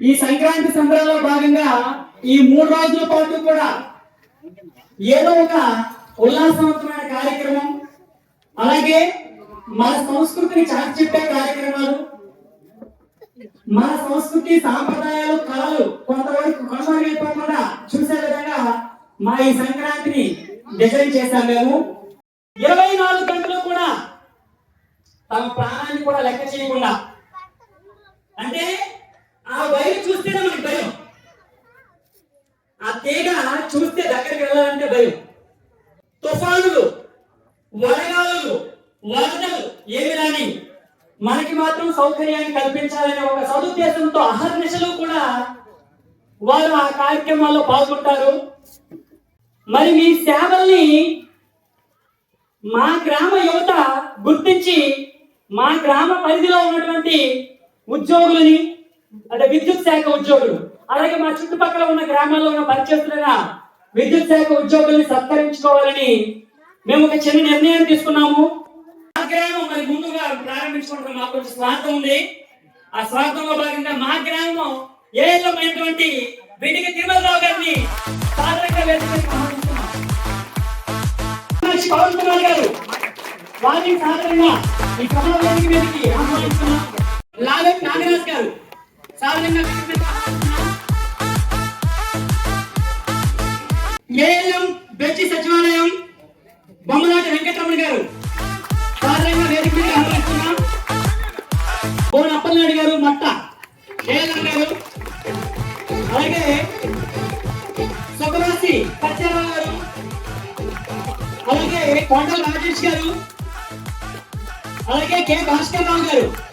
ఈ సంక్రాంతి సంబరాల్లో భాగంగా ఈ మూడు రోజుల పాటు కూడా ఏదో ఒక ఉల్లాసవంతమైన కార్యక్రమం అలాగే మన సంస్కృతిని చాటి చెప్పే కార్యక్రమాలు మన సంస్కృతి సాంప్రదాయాలు కళలు కొంతవరకు కొనసాగిపోకుండా చూసే విధంగా మా ఈ సంక్రాంతిని డిజైన్ చేశాం మేము. ఇరవై నాలుగు గంటలు కూడా తమ ప్రాణాన్ని కూడా లెక్క చేయకుండా అంటే ఆ వైర్ చూస్తేనే మనకి భయం. ఆ తీగ చూస్తే దగ్గరికి వెళ్ళాలంటే భయం. తుఫానులు వడగాలులు వరదలు ఏమి రాని మనకి మాత్రం సౌకర్యాన్ని కల్పించాలనే ఒక సదుద్దేశంతో అహర్నిశలు కూడా వారు ఆ కార్యక్రమాల్లో పాల్గొంటారు. మరి మీ సేవల్ని మా గ్రామ యువత గుర్తించి మా గ్రామ పరిధిలో ఉన్నటువంటి ఉద్యోగులని అంటే విద్యుత్ శాఖ ఉద్యోగులు. అలాగే మా చుట్టుపక్కల ఉన్న గ్రామాల్లో ఉన్న పరిచయస్తులైన విద్యుత్ శాఖ ఉద్యోగుల్ని సత్కరించుకోవాలని మేము ఒక చిన్న నిర్ణయం తీసుకున్నాము. మా గ్రామం మరి ముందుగా ప్రారంభించుకుంటాం మాకు కొంచెం స్వార్థం ఉంది. ఆ స్వార్థంలో భాగంగా మా గ్రామం ఏళ్ళమైనటువంటి వెండికి తిరుమలరావు గారిని పవన్ కుమార్ గారు వారిని సాధారణంగా ఈ సమావేశానికి మీదకి ఆహ్వానిస్తున్నాం. లాలెట్ నాగరాజ్ గారు ఏఎల్ఎం బెచ్చి సచివాలయం బొమ్మలాటి వెంకటరమణ గారు. సాధారణంగా వేదిక మీద ఆహ్వానిస్తున్నాం. బోన్ అప్పలనాయుడు గారు మట్ట. ఏఎల్ఎం గారు. అలాగే సుఖరాశి సత్యారావు గారు. అలాగే కొండల రాజేష్ గారు. అలాగే కె భాస్కర్ రావు గారు.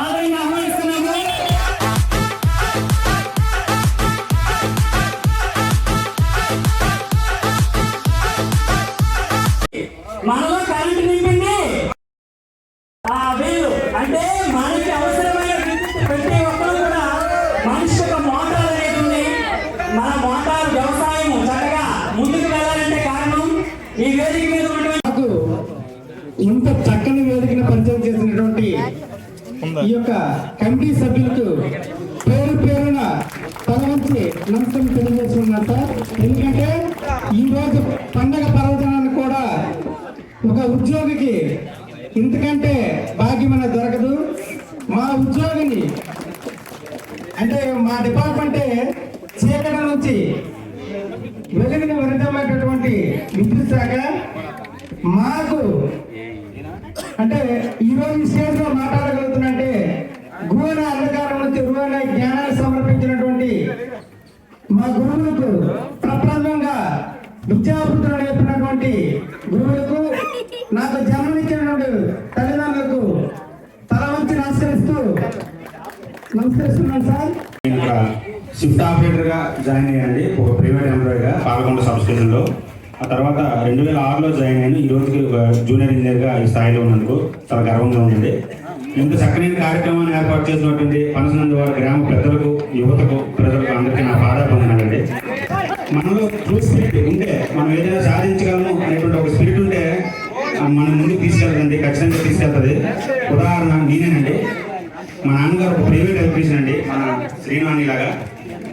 సాధారణంగా ఆహ్వానిస్తున్నాము యొక్క కమిటీ సభ్యులకు పేరు పేరున తల నుంచి నమస్కారం తెలియజేస్తున్నారు సార్. ఎందుకంటే ఈ రోజు పండగ పర్వదినాన్ని కూడా ఒక ఉద్యోగికి ఇంతకంటే భాగ్యమైన దొరకదు. మా ఉద్యోగిని అంటే మా డిపార్ట్మెంటే చీకటి నుంచి వెలుగుని వరితమైనటువంటి విద్యుత్ శాఖ. మాకు అంటే ఈ రోజు ఈ మా గురువులకు ప్రప్రథమంగా విద్యాబుద్ధులు నేర్పినటువంటి గురువులకు నాకు జన్మనిచ్చినటువంటి తల్లిదండ్రులకు తల వంచి నమస్కరిస్తూ నమస్కరిస్తున్నాను సార్. షిఫ్ట్ ఆపరేటర్గా జాయిన్ అయ్యండి ఒక ప్రైవేట్ ఎంప్లాయీగా పాలకొండ సబ్ ఆ తర్వాత రెండు వేల ఆరులో జాయిన్ అయ్యాను. ఈ రోజుకి జూనియర్ ఇంజనీర్గా ఈ స్థాయిలో ఉన్నందుకు చాలా గర్వంగా ఉండండి ఇంత చక్కనైన కార్యక్రమాన్ని ఏర్పాటు చేసినటువంటి పనసనంద వారి గ్రామ పెద్దలకు యువతకు ప్రజలకు అందరికీ నా పాదాభివందనాలండి. మనలో ట్రూ స్పిరిట్ ఉంటే మనం ఏదైనా సాధించగలము అనేటువంటి ఒక స్పిరిట్ ఉంటే మన ముందు ముందుకు తీసుకెళ్తుంది ఖచ్చితంగా తీసుకెళ్తుంది. ఉదాహరణ నేనేనండి. మా నాన్నగారు ఒక ప్రైవేట్ ఎలక్ట్రీషియన్ అండి మన శ్రీనాని లాగా.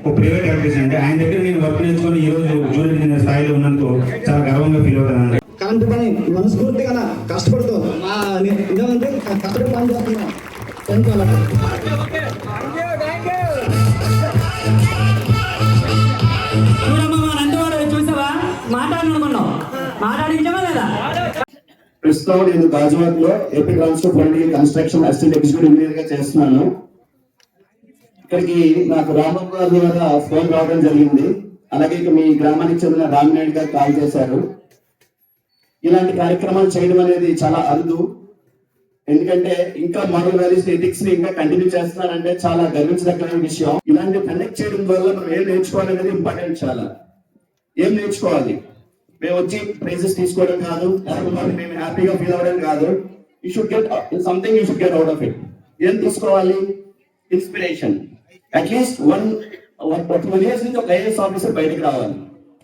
ఒక ప్రైవేట్ ఎలక్ట్రీషియన్ అండి. ఆయన దగ్గర నేను వర్క్ నేర్చుకొని ఈ రోజు జూనియర్ ఇంజనీర్ స్థాయిలో ఉన్నందుకు చాలా గర్వంగా ఫీల్ అవుతానండి కరెంటు పని మనస్ఫూర్తిగా కష్టపడుతూ మా పని చేస్తున్నాం తెలుసుకోవాలి ప్రస్తుతం నేను గాజువాక్లో ఏపీ ట్రాన్స్పోర్ట్ బండి కన్స్ట్రక్షన్ అసిస్టెంట్ ఎగ్జిక్యూటివ్ ఇంజనీర్గా చేస్తున్నాను. ఇక్కడికి నాకు రాంబాబు గారి ద్వారా ఫోన్ రావడం జరిగింది. అలాగే ఇక మీ గ్రామానికి చెందిన రామినాయుడు గారు కాల్ చేశారు. ఇలాంటి కార్యక్రమాలు చేయడం అనేది చాలా అరుదు. ఎందుకంటే ఇంకా మోడల్ వాల్యూస్ ఎథిక్స్ని ఇంకా కంటిన్యూ చేస్తున్నారంటే చాలా గర్వించదగ్గ విషయం. ఇలాంటి కనెక్ట్ చేయడం వల్ల మనం ఏం నేర్చుకోవాలనేది ఇంపార్టెంట్ చాలా. ఏం నేర్చుకోవాలి? మేము వచ్చి ప్రైజెస్ తీసుకోవడం కాదు మేము హ్యాపీగా ఫీల్ అవ్వడం కాదు. You should get something you should get out of it ఏం తీసుకోవాలి? Inspiration at least one one twelve years నుంచి ఒక ఐఏఎస్ ఆఫీసర్ బయటకు రావాలి.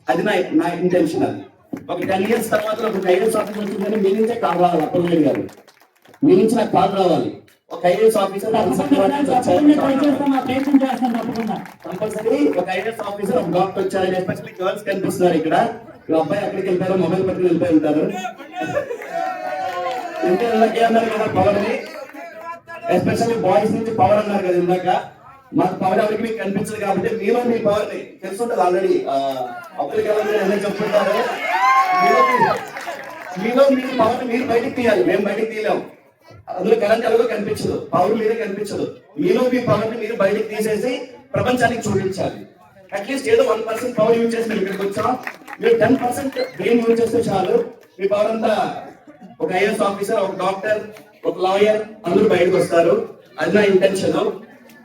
అది నా నా ఇంటెన్షన్ అది. ఒక టెన్ ఇయర్స్ తర్వాత ఒక ఐఏఎస్ ఆఫీసర్ వచ్చిందని మీ నుంచే కాల్ గారు మీ నుంచి నాకు కాల్ రావాలి ఒక ఐఏఎస్ ఆఫీసర్ కంపల్సరీ ఒక ఐఏఎస్ ఆఫీసర్ ఒక డాక్టర్ వచ్చారు ఎస్పెషల్లీ గర్ల్స్ కనిపిస్తున్నారు ఇక్కడ. అబ్బాయి అక్కడికి వెళ్తారు మొబైల్ పట్టుకుని వెళ్ళిపోయి ఉంటారు. ఇంకా ఇందాక ఏమన్నారు కదా పవర్ని. ఎస్పెషల్లీ బాయ్స్ నుంచి పవర్ అన్నారు కదా ఇందాక. మాకు పవర్ ఎవరికి మీకు కనిపించదు కాబట్టి మీలో మీ పవర్ని. తెలుసుంటది ఆల్రెడీ అప్పటికి మీలో మీ- మీలో మీ పవర్ మీరు బయటికి తీయాలి. మేము బయటికి తీయలేము. అందులో కరెంట్ కనిపించదు? పవర్ మీరే కనిపించదు. మీలో మీ పవర్ని మీరు బయటకు తీసేసి ప్రపంచానికి చూపించాలి. అట్లీస్ట్ ఏదో వన్ పర్సెంట్ పవర్ యూజ్ చేసి మీరు ఇక్కడికి వచ్చాం. మీరు టెన్ పర్సెంట్ బ్రెయిన్ యూజ్ చేస్తే చాలు. మీ పవర్ అంతా ఒక ఐఎస్ ఆఫీసర్ ఒక డాక్టర్ ఒక లాయర్ అందరూ బయటకు వస్తారు. అది నా ఇంటెన్షన్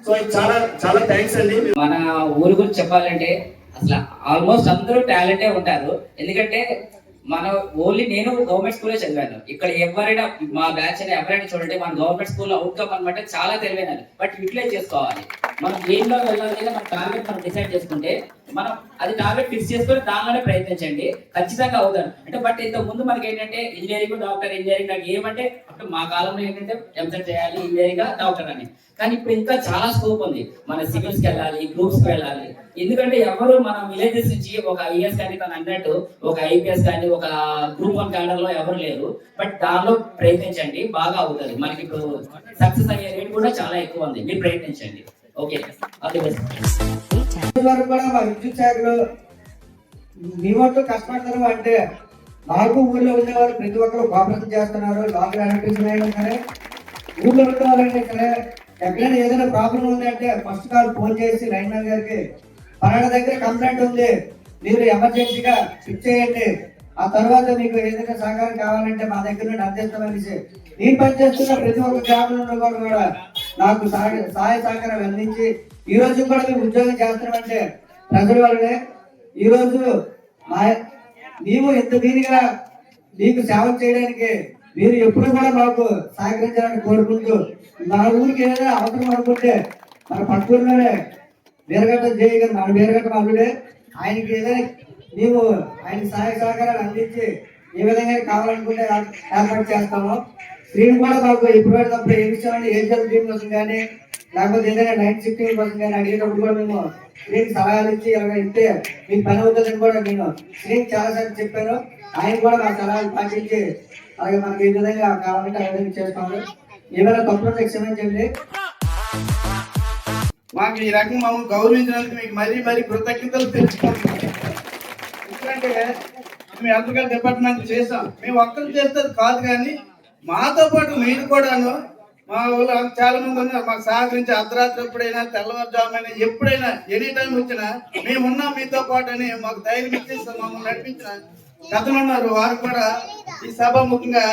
సో ఇది చాలా చాలా థ్యాంక్స్ అండి. మీరు మన ఊరు గురించి చెప్పాలంటే అసలు ఆల్మోస్ట్ అందరూ టాలెంటే ఉంటారు. ఎందుకంటే మన ఓన్లీ నేను గవర్నమెంట్ స్కూల్లో చదివాను. ఇక్కడ ఎవరైనా మా బ్యాచ్ అయినా ఎవరైనా చూడండి మన గవర్నమెంట్ స్కూల్లో అవుట్కమ్ అనమాట చాలా తెలివైనది. బట్ యూటిలైజ్ చేసుకోవాలి. మనం దేనిలో వెళ్ళాలి మన టార్గెట్ మనం డిసైడ్ చేసుకుంటే మనం అది టార్గెట్ ఫిక్స్ చేసుకొని దానిలోనే ప్రయత్నించండి. ఖచ్చితంగా అవుతాను అంటే బట్ ఇంతకు ముందు మనకి ఏంటంటే ఇంజనీరింగ్ డాక్టర్ ఇంజనీరింగ్ నాకు ఏమంటే అప్పుడు మా కాలంలో ఏంటంటే ఎంసెట్ చేయాలి ఇంజనీరింగ్ డాక్టర్ అని. కానీ ఇప్పుడు ఇంకా చాలా స్కోప్ ఉంది. మన సివిల్స్కి వెళ్ళాలి గ్రూప్స్కి వెళ్ళాలి. ఎందుకంటే ఎవరు మన విలేజెస్ నుంచి ఒక ఐఎస్ కానీ తను అన్నట్టు ఒక ఐపీఎస్ కానీ ఒక గ్రూప్ వన్ క్యాడర్లో ఎవరు లేరు. బట్ దానిలో ప్రయత్నించండి బాగా అవుతుంది. మనకి ఇప్పుడు సక్సెస్ అయ్యే రేట్ కూడా చాలా ఎక్కువ ఉంది. మీరు ప్రయత్నించండి. ఓకే ఓకే వారు కూడా మా విద్యుత్ శాఖలో మీ వంతు కష్టపడతారు అంటే నాకు ఊర్లో ఉండేవారు ప్రతి ఒక్కరు కోఆపరేషన్ చేస్తున్నారు. లోకల్ ఎలక్ట్రిసిటీ అయినా సరే ఊర్లో ఉండేవాళ్ళైనా సరే ఎక్కడైనా ఏదైనా ప్రాబ్లం ఉందంటే ఫస్ట్ కాల్ ఫోన్ చేసి లైన్ మ్యాన్ గారికి పలానా దగ్గర కంప్లైంట్ ఉంది మీరు ఎమర్జెన్సీగా ఫిక్స్ చేయండి. ఆ తర్వాత మీకు ఏదైనా సహకారం కావాలంటే మా దగ్గర నుండి అందిస్తామనేసి నేను పనిచేస్తున్న ప్రతి ఒక్క గ్రామంలో కూడా కూడా నాకు సహాయ సహాయ సహకారం అందించి ఈ రోజు కూడా మేము ఉద్యోగం చేస్తున్నామంటే ప్రజల వల్లనే. ఈ రోజు మా మేము ఇంత దీనిగా మీకు సేవ చేయడానికి మీరు ఎప్పుడు కూడా మాకు సహకరించాలని కోరుకుంటూ మా ఊరికి ఏదైనా అవసరం అనుకుంటే మన పట్టూరులోనే వీరగట్ట జయ గారు మన వీరగట్ట అల్లుడే ఆయనకి ఏదైనా మేము ఆయన సహాయ సహకారాలు అందించి ఏ విధంగా కావాలనుకుంటే ఏర్పాటు చేస్తాము. స్క్రీన్ కూడా మాకు ఇప్పుడు పడినప్పుడు ఏ విషయాన్ని ఏ జల్ కానీ లేకపోతే ఏదైనా నైట్ షిఫ్టింగ్ కోసం కానీ అడిగేటప్పుడు కూడా మేము స్త్రీకి సలహాలు ఇచ్చి ఇలా ఇస్తే మీకు పని అవుతుందని కూడా నేను స్త్రీకి చాలాసార్లు చెప్పాను. ఆయన కూడా మా సలహాలు పాటించి అలాగే మనకి ఏ విధంగా కావాలంటే ఆ విధంగా చేస్తాము. ఏమైనా తప్పులు క్షమించండి. మాకు ఈ రకంగా మమ్మల్ని గౌరవించినందుకు మీకు మరీ మరీ కృతజ్ఞతలు తెలుసుకుంటున్నాం ఎందుకంటే మేము ఎంతగా డిపార్ట్మెంట్ చేసాం మేము ఒక్కరు చేస్తే కాదు కానీ మాతో పాటు మీరు కూడాను మా ఊళ్ళో చాలా మంది ఉన్నారు. మాకు సహకరించి అర్ధరాత్రి ఎప్పుడైనా తెల్లవారుజామైనా ఎప్పుడైనా ఎనీ టైం వచ్చినా మేమున్నాం మీతో పాటు అని మాకు ధైర్యం ఇచ్చేస్తాం మమ్మల్ని నడిపించిన కథలు ఉన్నారు. వారు కూడా ఈ సభ ముఖ్యంగా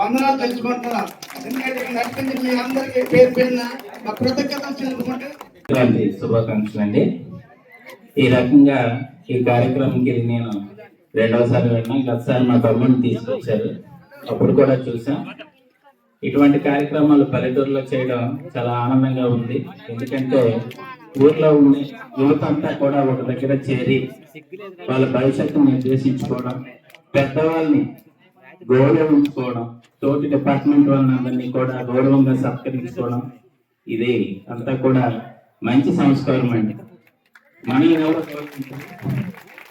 వందనాలు తెలుసుకుంటున్నాం. ఎందుకంటే నడిపించి మీ అందరికీ పేరు పేరున మా కృతజ్ఞతలు తెలుసుకుంటే శుభాకాంక్షలు అండి. ఈ రకంగా ఈ కార్యక్రమంకి నేను రెండవసారి వెళ్ళినా గతసారి మా తమ్ముడిని తీసుకొచ్చారు. అప్పుడు కూడా చూసాం. ఇటువంటి కార్యక్రమాలు పల్లెటూరులో చేయడం చాలా ఆనందంగా ఉంది. ఎందుకంటే ఊర్లో ఉండే యువత అంతా కూడా ఒక దగ్గర చేరి వాళ్ళ భవిష్యత్తును నిర్దేశించుకోవడం పెద్దవాళ్ళని గౌరవించుకోవడం తోటి డిపార్ట్మెంట్ వాళ్ళని కూడా గౌరవంగా సత్కరించుకోవడం ఇది అంతా కూడా మంచి సంస్కారం అండి. మనల్ని ఎవరు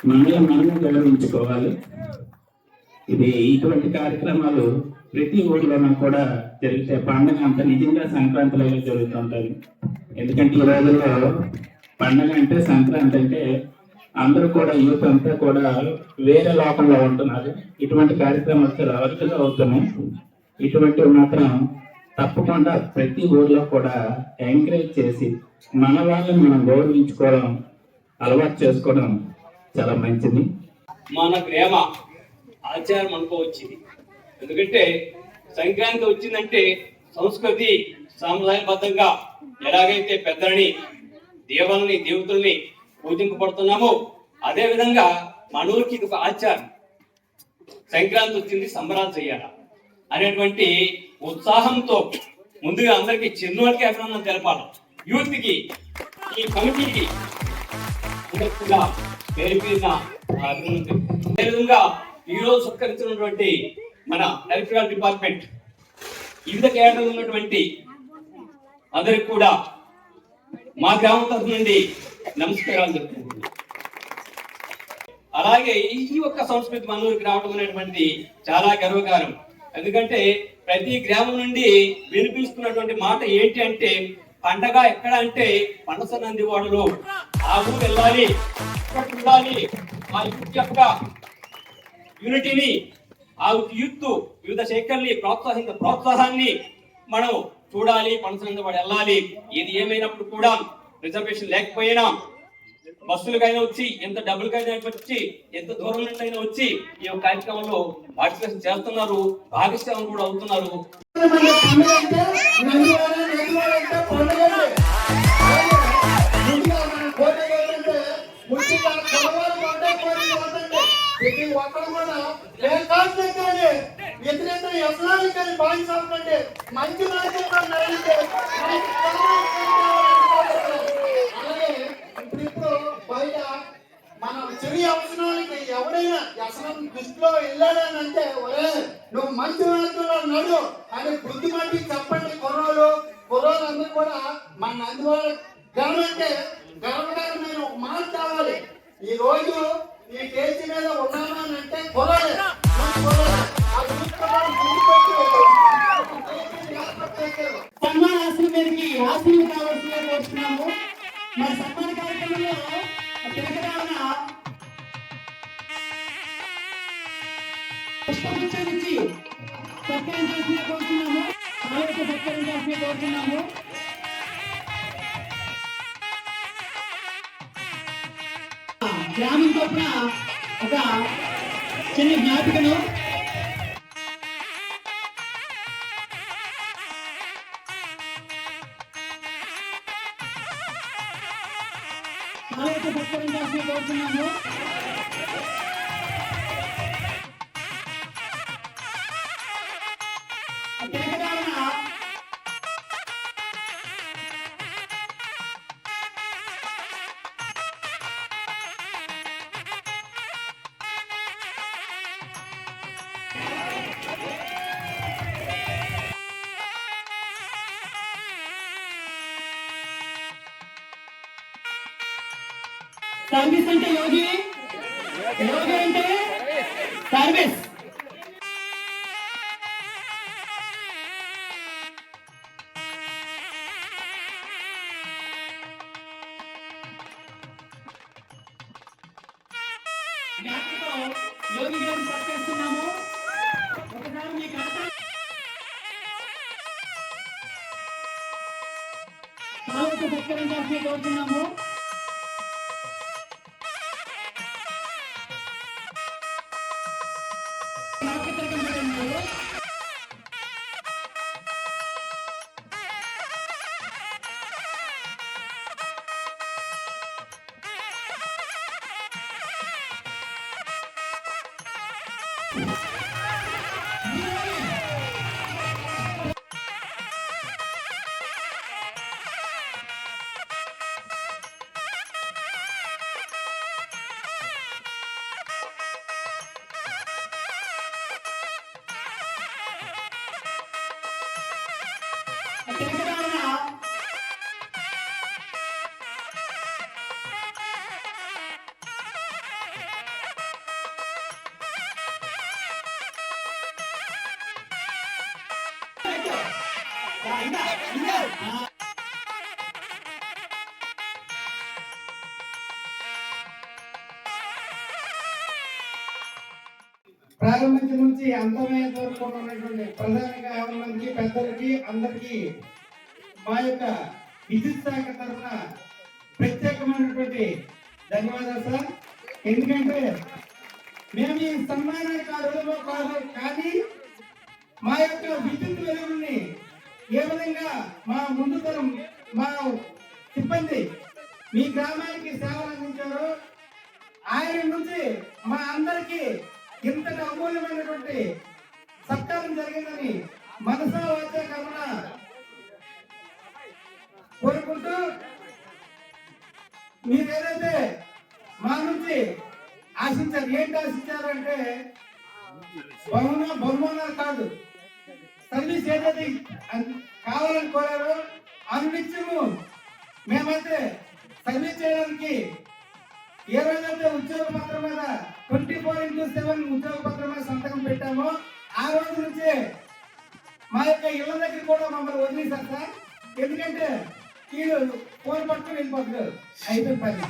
మనల్ని మనమే గౌరవించుకోవాలి. ఇది ఇటువంటి కార్యక్రమాలు ప్రతి ఊరిలోనూ కూడా జరిగితే పండుగ అంత నిజంగా సంక్రాంతిలో జరుగుతుంటుంది. ఎందుకంటే ఈ రోజుల్లో పండుగ అంటే సంక్రాంతి అంటే అందరూ కూడా యూత్ అంతా కూడా వేరే లోకంలో ఉంటున్నారు. ఇటువంటి కార్యక్రమాలు చాలా అరుదుగా అవుతున్నాయి. ఇటువంటివి మాత్రం తప్పకుండా ప్రతి ఊర్లో కూడా ఎంకరేజ్ చేసి మన వాళ్ళని మనం గౌరవించుకోవడం అలవాటు చేసుకోవడం చాలా మంచిది. మన ప్రేమ ఆచారం అనుకోవచ్చింది. ఎందుకంటే సంక్రాంతి వచ్చిందంటే సంస్కృతి సాంప్రదాయబద్ధంగా ఎలాగైతే పెద్దలని దేవాలని దేవతల్ని పూజింపబడుతున్నామో అదే విధంగా మన ఇది ఒక ఆచారం. సంక్రాంతి వచ్చింది సంబరాలు చేయాల అనేటువంటి ఉత్సాహంతో ముందుగా అందరికీ చిన్నవాళ్ళకి అభినందన తెలపాలి. యూత్కి ఈ కమిటీకి పూర్తిగా పేరు పేరున అదేవిధంగా ఈ రోజు సత్కరించినటువంటి మన ఎలక్ట్రికల్ డిపార్ట్మెంట్. వివిధ కేడర్లు ఉన్నటువంటి అందరికి కూడా మా గ్రామం తరఫు నుండి నమస్కారాలు చెప్తున్నాను అలాగే ఈ ఒక్క సంస్కృతి మన ఊరికి రావడం అనేటువంటిది చాలా గర్వకారం ఎందుకంటే ప్రతి గ్రామం నుండి వినిపిస్తున్నటువంటి మాట ఏంటి అంటే పండగ ఎక్కడ అంటే పండస నందివాడలో ఆ ఊరు వెళ్ళాలి అక్కడ ఉండాలి మా యొక్క యూనిటీని ఆ యూత్ వివిధ శాఖల్ని ప్రోత్సహించ ప్రోత్సాహాన్ని మనం చూడాలి పనసనంద వాడు వెళ్ళాలి. ఇది ఏమైనప్పుడు కూడా రిజర్వేషన్ లేకపోయినా బస్సులకైనా వచ్చి ఎంత డబ్బులకైనా వచ్చి ఎంత దూరం నుండి అయినా వచ్చి ఈ యొక్క కార్యక్రమంలో పార్టిసిపేషన్ చేస్తున్నారు భాగస్వామ్యం కూడా అవుతున్నారు. మన ప్రతి ఒక్కరు కూడా ఏ కానీ వ్యతిరేక వ్యసనాలు కానీ బానిస మంచి మార్గంలో నడిస్తే అలాగే ఇప్పుడు ఇప్పుడు బయట మన చెవి అవసరానికి ఎవడైనా వ్యసనం దృష్టిలో వెళ్ళాడని అంటే ఒరే నువ్వు మంచి మార్గంలో నడు అని బుద్ధి మట్టి చెప్పండి కుర్రోలు. కుర్రోలు అందరూ కూడా మన అందువల్ల గర్వంటే అంటే మీరు ఒక మాట కావాలి ఈ రోజు ఈ కేజీ మీద ఉన్నాను అంటే కుర్రోలే సన్మాన మీదకి కోరుతున్నాము మరి సన్మాన కార్యక్రమంలో సత్కారం చేసిన కోరుతున్నాము సత్కారం చేసిన కోరుతున్నాము గ్రామం తరపున ఒక చిన్న జ్ఞాపికను ఆలోచన కోరుతున్నాము సర్వీస్ అంటే యోగి? యోగి అంటే సర్వీస్ యోగి గారిని ఒకసారి మీ కడప కోరుతున్నాము ప్రారంభించి నుంచి అంతమయ్యేంత వరకు ఉన్నటువంటి ప్రధానంగా మందికి పెద్దలకి అందరికీ మా యొక్క విద్యుత్ శాఖ తరఫున ప్రత్యేకమైనటువంటి ధన్యవాదాలు సార్. ఎందుకంటే మేము ఈ సన్మానానికి అర్హులమో కాదు కానీ మా యొక్క విద్యుత్ వెలుగుని ఏ విధంగా మా ముందు తరం మా సిబ్బంది మీ గ్రామానికి సేవలు అందించారు ఆయన నుంచి మా అందరికీ ఇంతటి అమూల్యమైనటువంటి సత్కారం జరిగిందని మనసా వాచ కర్మణ కోరుకుంటూ మీరు ఏదైతే మా నుంచి ఆశించారు ఏంటి ఆశించారు అంటే బహుమాన బహుమానాలు కాదు. సర్వీస్ ఏదైతే కావాలని కోరారో అనునిత్యము మేమైతే సర్వీస్ చేయడానికి ఏ రోజైతే ఉద్యోగ పత్రం మీద ట్వంటీ ఫోర్ ఇంటూ సెవెన్ ఉద్యోగ పత్రం మీద సంతకం పెట్టామో ఆ రోజు నుంచి మా యొక్క ఇళ్ళ దగ్గర కూడా మమ్మల్ని వదిలేశారు సార్. ఎందుకంటే వీళ్ళు ఫోన్ పట్టుకుని వెళ్ళిపోతున్నారు. అయిపోయిన పని.